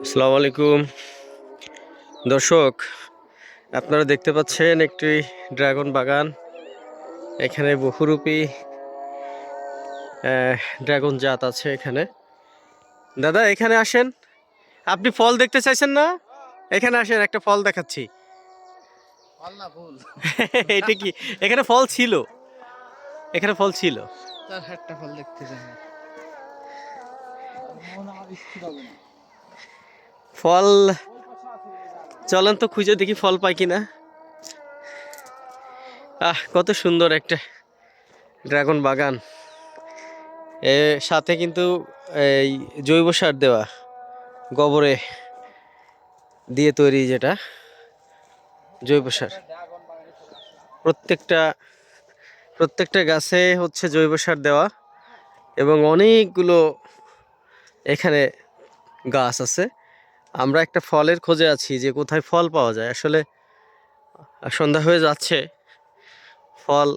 আসসালামু আলাইকুম। দর্শক আপনারা দেখতে পাচ্ছেন একটি ড্রাগন বাগান। এখানে বহুরূপী ড্রাগন জাত আছে এখানে। দাদা এখানে আসেন। আপনি ফল দেখতে চাইছেন না? এখানে আসেন একটা ফল দেখাচ্ছি। এটা কি? এখানে ফল ছিল। এখানে ফল ছিল। তার ফল দেখতে চাই। ফল, চলেন তো খুঁজে দেখি ফল পাই কিনা। আহ, কত সুন্দর একটা ড্রাগন বাগান। এ সাথে কিন্তু এই জৈব সার দেওয়া গোবরে দিয়ে তৈরি যেটা জৈব সার। প্রত্যেকটা প্রত্যেকটা গাছে হচ্ছে জৈব সার দেওয়া এবং অনেকগুলো এখানে গাছ আছে। আমরা একটা ফলের খোঁজে আছি যে কোথায় ফল পাওয়া যায়। আসলে সন্ধ্যা হয়ে যাচ্ছে। ফল,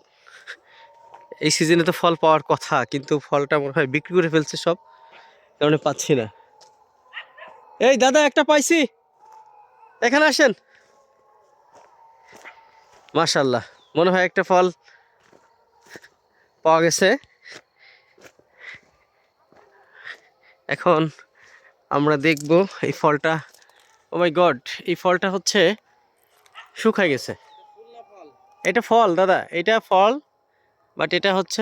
এই সিজনে তো ফল পাওয়ার কথা, কিন্তু ফলটা মনে হয় বিক্রি করে ফেলছে সব। কারণে পাচ্ছি না। এই দাদা, একটা পাইছি। এখানে আসেন। মাশাল্লাহ মনে হয় একটা ফল পাওয়া গেছে। এখন আমরা দেখব এই ফলটা। ও মাই গড এই ফলটা হচ্ছে শুকায় গেছে। এটা ফল, দাদা, এটা ফল বাট এটা হচ্ছে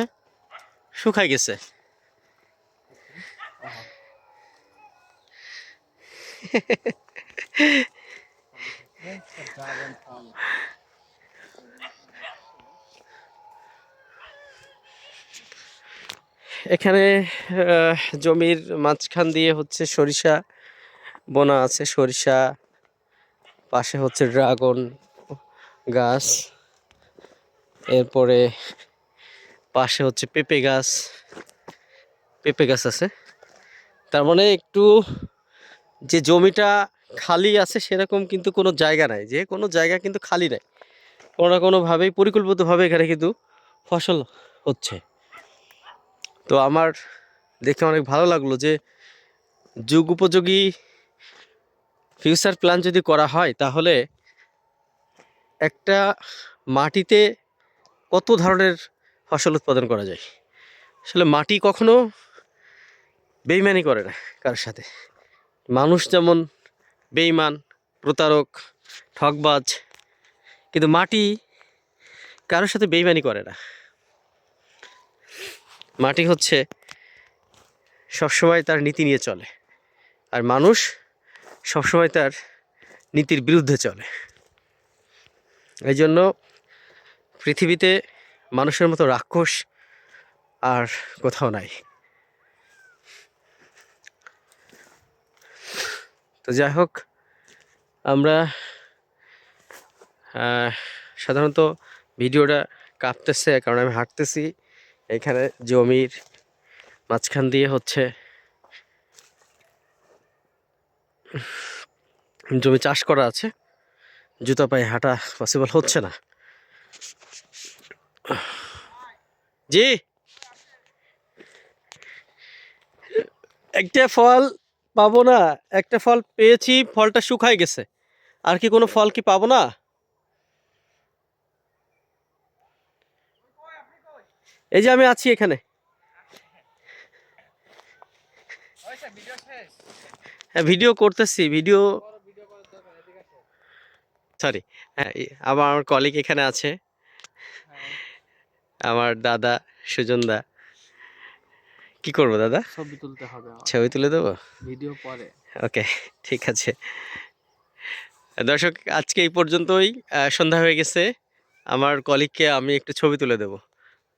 শুকায় গেছে। এখানে জমির মাঝখান দিয়ে হচ্ছে সরিষা বোনা আছে। সরিষা, পাশে হচ্ছে ড্রাগন গাছ, এরপরে পাশে হচ্ছে পেঁপে গাছ পেঁপে গাছ আছে। তার মানে একটু যে জমিটা খালি আছে সেরকম কিন্তু কোনো জায়গা নাই। যে কোনো জায়গা কিন্তু খালি নাই। কোনো না কোনোভাবেই পরিকল্পিতভাবে এখানে কিন্তু ফসল হচ্ছে। তো আমার দেখে অনেক ভালো লাগল যে যুগ উপযোগী ফিউচার প্ল্যান যদি করা হয়, তাহলে একটা মাটিতে কত ধরনের ফসল উৎপাদন করা যায়? আসলে মাটি কখনো বেইমানি করে না কারোর সাথে। মানুষ যেমন বেইমান, প্রতারক ঠকবাজ কিন্তু মাটি কারোর সাথে বেইমানি করে না। মাটি হচ্ছে সবসময় তার নীতি নিয়ে চলে। আর মানুষ সবসময় তার নীতির বিরুদ্ধে চলে। এই জন্য পৃথিবীতে মানুষের মতো রাক্ষস আর কোথাও নাই। তো যাই হোক, আমরা সাধারণত ভিডিওটা কাঁপতেছে কারণ আমি হাঁটতেছি। এখানে জমির মাঝখান দিয়ে হচ্ছে জমি চাষ করা আছে। জুতা পায়ে হাঁটা পসিবল হচ্ছে না। জি। একটা ফল পাবো না, একটা ফল পেয়েছি, ফলটা শুকায় গেছে। আর কি কোনো ফল কি পাবো না? এই যে আমি আছি এখানে। হ্যাঁ ভিডিও করতেছি ভিডিও সরি হ্যাঁ আবার আমার কলিগ এখানে আছে। আমার দাদা সুজন দা। কি করব দাদা? ছবি তুলতে হবে ছবি তুলে দেবো? ভিডিও পরে। ওকে ঠিক আছে। দর্শক আজকে এই পর্যন্তই সন্ধ্যা হয়ে গেছে। আমার কলিগকে আমি একটু ছবি তুলে দেব।